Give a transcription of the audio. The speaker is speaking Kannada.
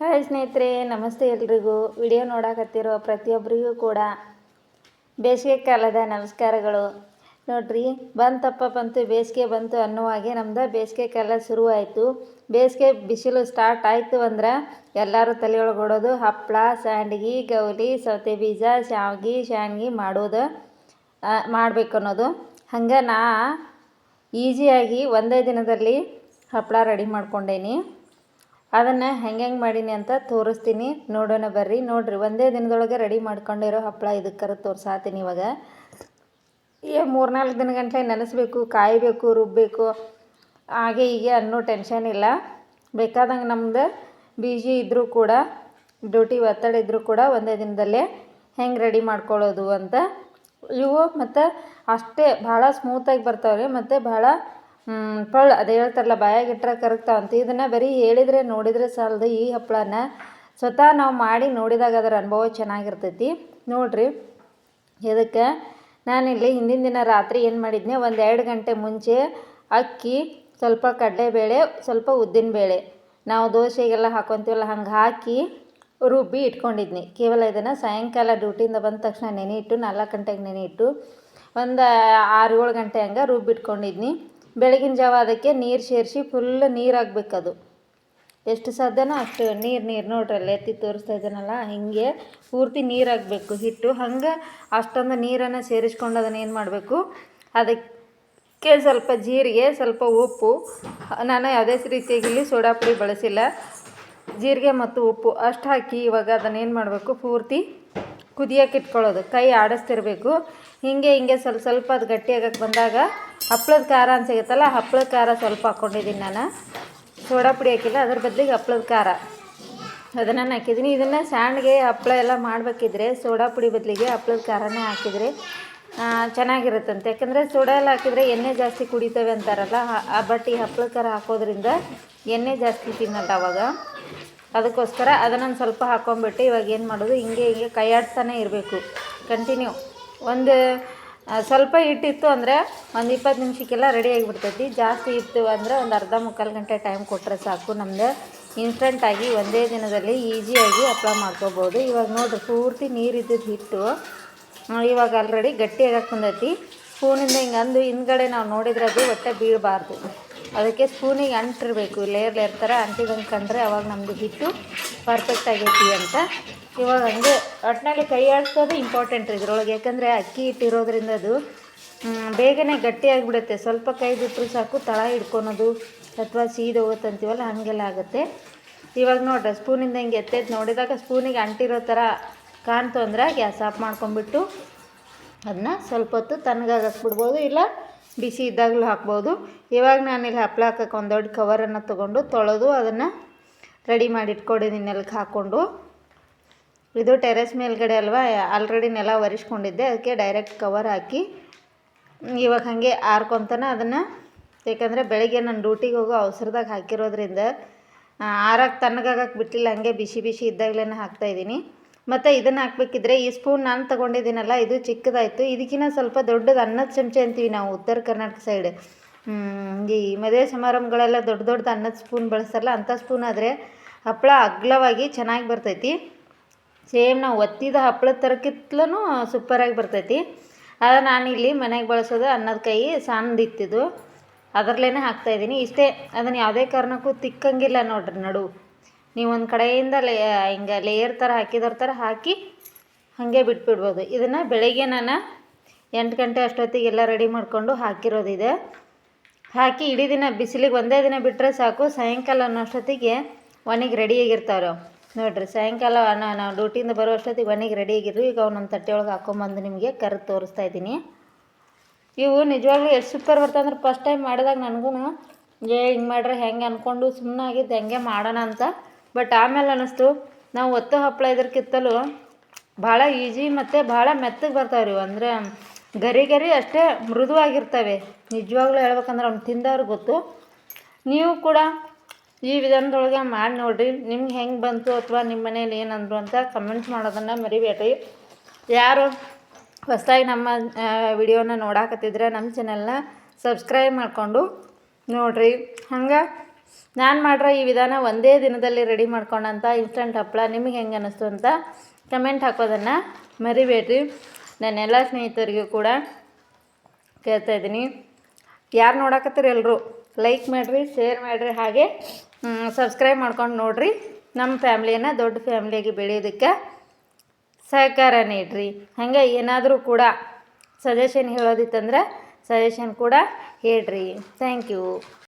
ಹಾಯ್ ಸ್ನೇಹಿತರೆ, ನಮಸ್ತೆ ಎಲ್ರಿಗೂ. ವಿಡಿಯೋ ನೋಡಕತ್ತಿರೋ ಪ್ರತಿಯೊಬ್ಬರಿಗೂ ಕೂಡ ಬೇಸಿಗೆ ಕಾಲದ ನಮಸ್ಕಾರಗಳು. ನೋಡ್ರಿ ಬಂತಪ್ಪ ಬಂತು, ಬೇಸಿಗೆ ಬಂತು ಅನ್ನುವಾಗೆ ನಮ್ದು ಬೇಸಿಗೆ ಕಾಲ ಶುರುವಾಯಿತು. ಬೇಸಿಗೆ ಬಿಸಿಲು ಸ್ಟಾರ್ಟ್ ಆಯಿತು ಅಂದ್ರೆ ಎಲ್ಲರೂ ತಲೆಯೊಳಗೆ ಓಡೋದು ಹಪ್ಪಳ ಸಂಡ್ಗಿ ಗೌಲಿ, ಸೌತೆ ಬೀಜ, ಶಾವ್ಗಿ, ಶಾಣ್ಗಿ ಮಾಡೋದು ಮಾಡಬೇಕು ಅನ್ನೋದು. ಹಂಗೆ ನಾ ಈಸಿಯಾಗಿ ಒಂದೇ ದಿನದಲ್ಲಿ ಹಪ್ಪಳ ರೆಡಿ ಮಾಡ್ಕೊಂಡೇನಿ. ಅದನ್ನು ಹೆಂಗೆ ಹೆಂಗೆ ಮಾಡೀನಿ ಅಂತ ತೋರಿಸ್ತೀನಿ. ನೋಡೋಣ ಬರ್ರಿ. ನೋಡ್ರಿ, ಒಂದೇ ದಿನದೊಳಗೆ ರೆಡಿ ಮಾಡ್ಕೊಂಡಿರೋ ಹಪ್ಪಳ ಇದಕ್ಕರ ತೋರ್ಸಾತೀನಿ ಇವಾಗ. ಏ ಮೂರ್ನಾಲ್ಕು ದಿನ ಗಂಟೆ ನೆನೆಸ್ಬೇಕು, ಕಾಯಬೇಕು ರುಬ್ಬಬೇಕು ಹಾಗೆ ಹೀಗೆ ಅನ್ನೋ ಟೆನ್ಷನ್ ಇಲ್ಲ. ಬೇಕಾದಂಗೆ ನಮ್ದು ಬೀಜಿ ಇದ್ದರೂ ಕೂಡ, ಡ್ಯೂಟಿ ಒತ್ತಡ ಇದ್ದರೂ ಕೂಡ ಒಂದೇ ದಿನದಲ್ಲೇ ಹೆಂಗೆ ರೆಡಿ ಮಾಡ್ಕೊಳ್ಳೋದು ಅಂತ. ಇವು ಮತ್ತು ಅಷ್ಟೇ ಭಾಳ ಸ್ಮೂತಾಗಿ ಬರ್ತಾವೆ ಮತ್ತು ಭಾಳ ಪಳ್ಳು ಅದು ಹೇಳ್ತಾರಲ್ಲ, ಬಾಯಾಗ ಇಟ್ಟರೆ ಕರಗ್ತಾವ ಅಂತ. ಇದನ್ನು ಬರೀ ಹೇಳಿದರೆ ನೋಡಿದರೆ ಸಾಲದು ಈ ಹಪ್ಪಳನ ಸ್ವತಃ ನಾವು ಮಾಡಿ ನೋಡಿದಾಗ ಅದರ ಅನುಭವ ಚೆನ್ನಾಗಿರ್ತೈತಿ. ನೋಡಿರಿ ಇದಕ್ಕೆ ನಾನಿಲ್ಲಿ ಹಿಂದಿನ ದಿನ ರಾತ್ರಿ ಏನು ಮಾಡಿದ್ನೆ, ಒಂದು ಎರಡು ಗಂಟೆ ಮುಂಚೆ ಅಕ್ಕಿ, ಸ್ವಲ್ಪ ಕಡಲೆಬೇಳೆ, ಸ್ವಲ್ಪ ಉದ್ದಿನ ಬೇಳೆ. ನಾವು ದೋಸೆಗೆಲ್ಲ ಹಾಕೊತೀವಲ್ಲ, ಹಂಗೆ ಹಾಕಿ ರುಬ್ಬಿ ಇಟ್ಕೊಂಡಿದ್ನಿ. ಕೇವಲ ಇದನ್ನು ಸಾಯಂಕಾಲ ಡ್ಯೂಟಿಯಿಂದ ಬಂದ ತಕ್ಷಣ ನೆನೆ ಇಟ್ಟು, ನಾಲ್ಕು ಗಂಟೆಗೆ ನೆನೆ ಇಟ್ಟು, ಒಂದು ಆರು ಏಳು ಗಂಟೆ ಹಂಗೆ ರುಬ್ಬಿಟ್ಕೊಂಡಿದ್ನಿ ಬೆಳಗಿನ ಜಾವ ಅದಕ್ಕೆ ನೀರು ಸೇರಿಸಿ ಫುಲ್ ನೀರು ಅದು ಎಷ್ಟು ಸಾಧ್ಯನೋ ಅಷ್ಟು ನೀರು ನೀರು ನೋಡ್ರಿ ಅಲ್ಲಿ ಎತ್ತಿ ತೋರಿಸ್ತಾ ಇದ್ದಾನಲ್ಲ, ಹಿಂಗೆ ಪೂರ್ತಿ ನೀರು ಹಾಕಬೇಕು, ಹಿಟ್ಟು. ಹಂಗೆ ಅಷ್ಟೊಂದು ನೀರನ್ನು ಸೇರಿಸ್ಕೊಂಡು ಅದನ್ನು ಏನು ಮಾಡಬೇಕು? ಅದಕ್ಕೆ ಸ್ವಲ್ಪ ಜೀರಿಗೆ, ಸ್ವಲ್ಪ ಉಪ್ಪು. ನಾನು ಯಾವುದೇ ರೀತಿಯಾಗಿ ಸೋಡಾ ಪುಡಿ ಬಳಸಿಲ್ಲ. ಜೀರಿಗೆ ಮತ್ತು ಉಪ್ಪು ಅಷ್ಟು ಹಾಕಿ ಇವಾಗ ಅದನ್ನು ಏನು ಮಾಡಬೇಕು? ಪೂರ್ತಿ ಕುದಿಯೋಕೆ ಇಟ್ಕೊಳ್ಳೋದು. ಕೈ ಆಡಿಸ್ತಿರ್ಬೇಕು. ಹಿಂಗೆ ಹಿಂಗೆ ಸ್ವಲ್ಪ ಸ್ವಲ್ಪ ಅದು ಗಟ್ಟಿಯಾಗಕ್ಕೆ ಬಂದಾಗ ಹಪ್ಳದ ಖಾರ ಅಂತ ಸಿಗುತ್ತಲ್ಲ ಹಪ್ಳದ ಖಾರ ಸ್ವಲ್ಪ ಹಾಕ್ಕೊಂಡಿದ್ದೀನಿ ನಾನು. ಸೋಡಾ ಪುಡಿ ಹಾಕಿಲ್ಲ, ಅದ್ರ ಬದಲಿಗೆ ಹಪ್ಳದ ಖಾರ. ಅದನ್ನು ಹಾಕಿದ್ದೀನಿ. ಇದನ್ನು ಸ್ಯಾಂಡ್ಗೆ ಹಪ್ಪಳ ಎಲ್ಲ ಮಾಡಬೇಕಿದ್ರೆ ಸೋಡಾ ಪುಡಿ ಬದಲಿಗೆ ಹಪ್ಳದ ಖಾರನೇ ಹಾಕಿದರೆ ಚೆನ್ನಾಗಿರುತ್ತಂತೆ. ಯಾಕಂದರೆ ಸೋಡಾ ಎಲ್ಲ ಹಾಕಿದರೆ ಎಣ್ಣೆ ಜಾಸ್ತಿ ಕುಡಿತವೆ ಅಂತಾರಲ್ಲ ಬಟ್ ಈ ಹಪ್ಳದ ಖಾರ ಹಾಕೋದ್ರಿಂದ ಎಣ್ಣೆ ಜಾಸ್ತಿ ತಿನ್ನಲ್ಲ ಅವಾಗ. ಅದಕ್ಕೋಸ್ಕರ ಅದನ್ನೊಂದು ಸ್ವಲ್ಪ ಹಾಕ್ಕೊಂಬಿಟ್ಟು ಇವಾಗ ಏನು ಮಾಡೋದು, ಹಿಂಗೆ ಹಿಂಗೆ ಕೈ ಆಡ್ತಾನೆ ಇರಬೇಕು. ಕಂಟಿನ್ಯೂ ಒಂದು ಸ್ವಲ್ಪ ಹಿಟ್ಟಿತ್ತು ಅಂದರೆ ಒಂದು ಇಪ್ಪತ್ತು ನಿಮಿಷಕ್ಕೆಲ್ಲ ರೆಡಿ ಆಗಿಬಿಡ್ತೈತಿ. ಜಾಸ್ತಿ ಇತ್ತು ಅಂದರೆ ಒಂದು ಅರ್ಧ ಮುಕ್ಕಾಲು ಗಂಟೆ ಟೈಮ್ ಕೊಟ್ಟರೆ ಸಾಕು. ನಮ್ದು ಇನ್ಸ್ಟಂಟಾಗಿ ಒಂದೇ ದಿನದಲ್ಲಿ ಈಸಿಯಾಗಿ ಅಪ್ಲೈ ಮಾಡ್ಕೋಬೋದು. ಇವಾಗ ನೋಡಿರಿ, ಪೂರ್ತಿ ನೀರಿದ್ದದ್ದು ಹಿಟ್ಟು. ಇವಾಗ ಆಲ್ರೆಡಿ ಗಟ್ಟಿಯಾಗಿ ಹಾಕೊಂಡೈತಿ ಸ್ಪೂನಿಂದ ಹಿಂಗೆ ಅಂದು ಹಿಂದ್ಗಡೆ ನಾವು ನೋಡಿದ್ರೆ ಅದು ಒಟ್ಟೆ ಬೀಳಬಾರ್ದು. ಅದಕ್ಕೆ ಸ್ಪೂನಿಗೆ ಅಂಟಿರಬೇಕು. ಲೇಯರ್ ಲೇಯರ್ ಥರ ಅಂಟಿದಂಗೆ ಕಂಡ್ರೆ ಅವಾಗ ನಮ್ಮದು ಹಿಟ್ಟು ಪರ್ಫೆಕ್ಟ್ ಆಗೈತಿ ಅಂತ. ಇವಾಗ ಹಂಗೆ ಒಟ್ಟಿನಲ್ಲಿ ಕೈ ಆಡಿಸೋದು ಇಂಪಾರ್ಟೆಂಟ್ ಇದ್ರೊಳಗೆ. ಯಾಕಂದರೆ ಅಕ್ಕಿ ಹಿಟ್ಟಿರೋದ್ರಿಂದ ಅದು ಬೇಗನೆ ಗಟ್ಟಿಯಾಗಿಬಿಡುತ್ತೆ ಸ್ವಲ್ಪ ಕೈ ಬಿಟ್ಟರು ಸಾಕು, ತಳ ಹಿಡ್ಕೊಳೋದು ಅಥವಾ ಸೀದ ಹೋಗುತ್ತಂತೀವಲ್ಲ ಹಾಗೆಲ್ಲ ಆಗುತ್ತೆ. ಇವಾಗ ನೋಡ್ರಿ, ಸ್ಪೂನಿಂದ ಹಿಂಗೆ ಎತ್ತೈತೆ ನೋಡಿದಾಗ ಸ್ಪೂನಿಗೆ ಅಂಟಿರೋ ಥರ ಕಾಣ್ತು ಅಂದ್ರೆ ಗ್ಯಾಸ್ ಆಫ್ ಮಾಡ್ಕೊಂಬಿಟ್ಟು ಅದನ್ನ ಸ್ವಲ್ಪ ಹೊತ್ತು ತಣ್ಣಗಾಗಕ್ಕೆ ಬಿಡ್ಬೋದು ಇಲ್ಲ ಬಿಸಿ ಇದ್ದಾಗಲೂ ಹಾಕ್ಬೋದು. ಇವಾಗ ನಾನಿಲ್ಲಿ ಹಪ್ಪಳ ಹಾಕೋಕ್ಕೆ ಒಂದು ದೊಡ್ಡ ಕವರನ್ನು ತೊಗೊಂಡು ತೊಳೆದು ಅದನ್ನು ರೆಡಿ ಮಾಡಿ ಇಟ್ಕೊಂಡಿದ್ದೀನಿ ನೆಲಕ್ಕೆ ಹಾಕ್ಕೊಂಡು. ಇದು ಟೆರೆಸ್ ಮೇಲ್ಗಡೆ ಅಲ್ವಾ ಆಲ್ರೆಡಿ ನೆಲ ಒರೆಸ್ಕೊಂಡಿದ್ದೆ, ಅದಕ್ಕೆ ಡೈರೆಕ್ಟ್ ಕವರ್ ಹಾಕಿ. ಇವಾಗ ಹಾಗೆ ಆರ್ಕೊತಾನೆ ಅದನ್ನು, ಯಾಕಂದರೆ ಬೆಳಗ್ಗೆ ನಾನು ಡ್ಯೂಟಿಗೆ ಹೋಗೋ ಅವಸರದಾಗ ಹಾಕಿರೋದ್ರಿಂದ ಆರಕ್ಕೆ ತಣ್ಣಗಾಗಕ್ಕೆ ಬಿಟ್ಟಿಲ್ಲ, ಹಾಗೆ ಬಿಸಿ ಬಿಸಿ ಇದ್ದಾಗಲೇ ಹಾಕ್ತಾಯಿದ್ದೀನಿ ಮತ್ತು ಇದನ್ನು ಹಾಕ್ಬೇಕಿದ್ರೆ ಈ ಸ್ಪೂನ್ ನಾನು ತೊಗೊಂಡಿದ್ದೀನಲ್ಲ, ಇದು ಚಿಕ್ಕದಾಯಿತು. ಇದಕ್ಕಿಂತ ಸ್ವಲ್ಪ ದೊಡ್ಡದು ಅನ್ನದ ಚಮಚೆ ಅಂತೀವಿ ನಾವು, ಉತ್ತರ ಕರ್ನಾಟಕ ಸೈಡ್ ಈ ಮದುವೆ ಸಮಾರಂಭಗಳೆಲ್ಲ ದೊಡ್ಡ ದೊಡ್ಡದು ಅನ್ನದ ಸ್ಪೂನ್ ಬಳಸಲ್ಲ ಅಂಥ ಸ್ಪೂನ್ ಆದರೆ ಹಪ್ಪಳ ಅಗ್ಲವಾಗಿ ಚೆನ್ನಾಗಿ ಬರ್ತೈತಿ. ಸೇಮ್ ನಾವು ಒತ್ತಿದ ಹಪ್ಪಳದ ಥರಕ್ಕಿತ್ಲೂ ಸೂಪರಾಗಿ ಬರ್ತೈತಿ. ಆದರೆ ಇಲ್ಲಿ ಮನೆಗೆ ಬಳಸೋದು ಅನ್ನದ ಕೈ ಸಣ್ಣದಿತ್ತಿದ್ದು. ಅದರಲ್ಲೇ ಹಾಕ್ತಾಯಿದ್ದೀನಿ ಇಷ್ಟೇ ಅದನ್ನು ಯಾವುದೇ ಕಾರಣಕ್ಕೂ ತಿಕ್ಕಂಗಿಲ್ಲ ನೋಡ್ರಿ, ನಡು. ನೀವು ಒಂದು ಕಡೆಯಿಂದ ಲೇ, ಹಿಂಗೆ ಲೇಯರ್ ಥರ ಹಾಕಿದ್ರ ಥರ ಹಾಕಿ ಹಾಗೆ ಬಿಟ್ಬಿಡ್ಬೋದು. ಇದನ್ನು ಬೆಳಗ್ಗೆ ನಾನು ಎಂಟು ಗಂಟೆ ಅಷ್ಟೊತ್ತಿಗೆಲ್ಲ ರೆಡಿ ಮಾಡಿಕೊಂಡು ಹಾಕಿರೋದಿದೆ. ಹಾಕಿ ಇಡೀ ದಿನ ಬಿಸಿಲಿಗೆ ಒಂದೇ ದಿನ ಬಿಟ್ಟರೆ ಸಾಕು, ಸಾಯಂಕಾಲ ಅನ್ನೋಷ್ಟೊತ್ತಿಗೆ ಒಣಗಿ ರೆಡಿಯಾಗಿರ್ತಾವ್ರು ನೋಡಿರಿ, ಸಾಯಂಕಾಲ ನಾವು ಡ್ಯೂಟಿಯಿಂದ ಬರೋ ಅಷ್ಟೊತ್ತಿಗೆ ಒಣಗಿ ರೆಡಿಯಾಗಿರು ಈಗ ಅವ್ನೊಂದು ತಟ್ಟೆ ಒಳಗೆ ಹಾಕೊಂಬಂದು ನಿಮಗೆ ಕರೆ ತೋರಿಸ್ತಾ ಇದ್ದೀನಿ. ಇವು ನಿಜವಾಗ್ಲೂ ಎಷ್ಟು ಸೂಪರ್ ಬರ್ತಂದ್ರೆ ಫಸ್ಟ್ ಟೈಮ್ ಮಾಡಿದಾಗ ನನಗೂ ಏ ಹಿಂಗೆ ಮಾಡ್ರೆ ಹೆಂಗೆ ಅಂದ್ಕೊಂಡು ಸುಮ್ಮನಾಗಿದ್ದು ಹೆಂಗೆ ಮಾಡೋಣ ಅಂತ ಬಟ್ ಆಮೇಲೆ ಅನ್ನಿಸ್ತು, ನಾವು ಒತ್ತು ಹಪ್ಪಳ ಇದ್ರಕ್ಕಿತ್ತಲೂ ಭಾಳ ಈಜಿ ಮತ್ತು ಭಾಳ ಮೆತ್ತಗೆ ಬರ್ತಾವೆ ರೀ ಅಂದರೆ ಗರಿ ಗರಿ ಅಷ್ಟೇ ಮೃದುವಾಗಿರ್ತವೆ. ನಿಜವಾಗ್ಲೂ ಹೇಳ್ಬೇಕಂದ್ರೆ ಅವ್ನು ತಿಂದವ್ರಿಗೆ ಗೊತ್ತು. ನೀವು ಕೂಡ ಈ ವಿಧಾನದೊಳಗೆ ಮಾಡಿ ನೋಡಿರಿ, ನಿಮ್ಗೆ ಹೆಂಗೆ ಬಂತು ಅಥವಾ ನಿಮ್ಮ ಮನೇಲಿ ಏನಂದ್ರು ಅಂತ ಕಮೆಂಟ್ಸ್ ಮಾಡೋದನ್ನು ಮರಿಬೇಡ್ರಿ. ಯಾರು ಹೊಸದಾಗಿ ನಮ್ಮ ವಿಡಿಯೋನ ನೋಡಾಕತ್ತಿದ್ರೆ ನಮ್ಮ ಚಾನೆಲ್ನ ಸಬ್ಸ್ಕ್ರೈಬ್ ಮಾಡಿಕೊಂಡು ನೋಡಿರಿ. ಹಂಗೆ ನಾನು ಮಾಡಿರೋ ಈ ವಿಧಾನ ಒಂದೇ ದಿನದಲ್ಲಿ ರೆಡಿ ಮಾಡ್ಕೊಂಡಂಥ ಇನ್ಸ್ಟಂಟ್ ಹಪ್ಪಳ ನಿಮಗೆ ಹೆಂಗೆ ಅನ್ನಿಸ್ತು ಅಂತ ಕಮೆಂಟ್ ಹಾಕೋದನ್ನು ಮರಿಬೇಡ್ರಿ. ನನ್ನೆಲ್ಲ ಸ್ನೇಹಿತರಿಗೂ ಕೂಡ ಕೇಳ್ತಾ ಇದ್ದೀನಿ. ಯಾರು ನೋಡಕತ್ತೀರಿ ಎಲ್ಲರೂ ಲೈಕ್ ಮಾಡಿರಿ ಶೇರ್ ಮಾಡಿರಿ, ಹಾಗೆ ಸಬ್ಸ್ಕ್ರೈಬ್ ಮಾಡ್ಕೊಂಡು ನೋಡಿರಿ. ನಮ್ಮ ಫ್ಯಾಮ್ಲಿಯನ್ನು ದೊಡ್ಡ ಫ್ಯಾಮ್ಲಿಯಾಗಿ ಬೆಳೆಯೋದಕ್ಕೆ ಸಹಕಾರ ನೀಡಿರಿ. ಹಾಗೆ ಏನಾದರೂ ಕೂಡ ಸಜೆಷನ್ ಹೇಳೋದಿತ್ತಂದ್ರೆ ಸಜೆಷನ್ ಕೂಡ ಹೇಳ್ರಿ. Thank you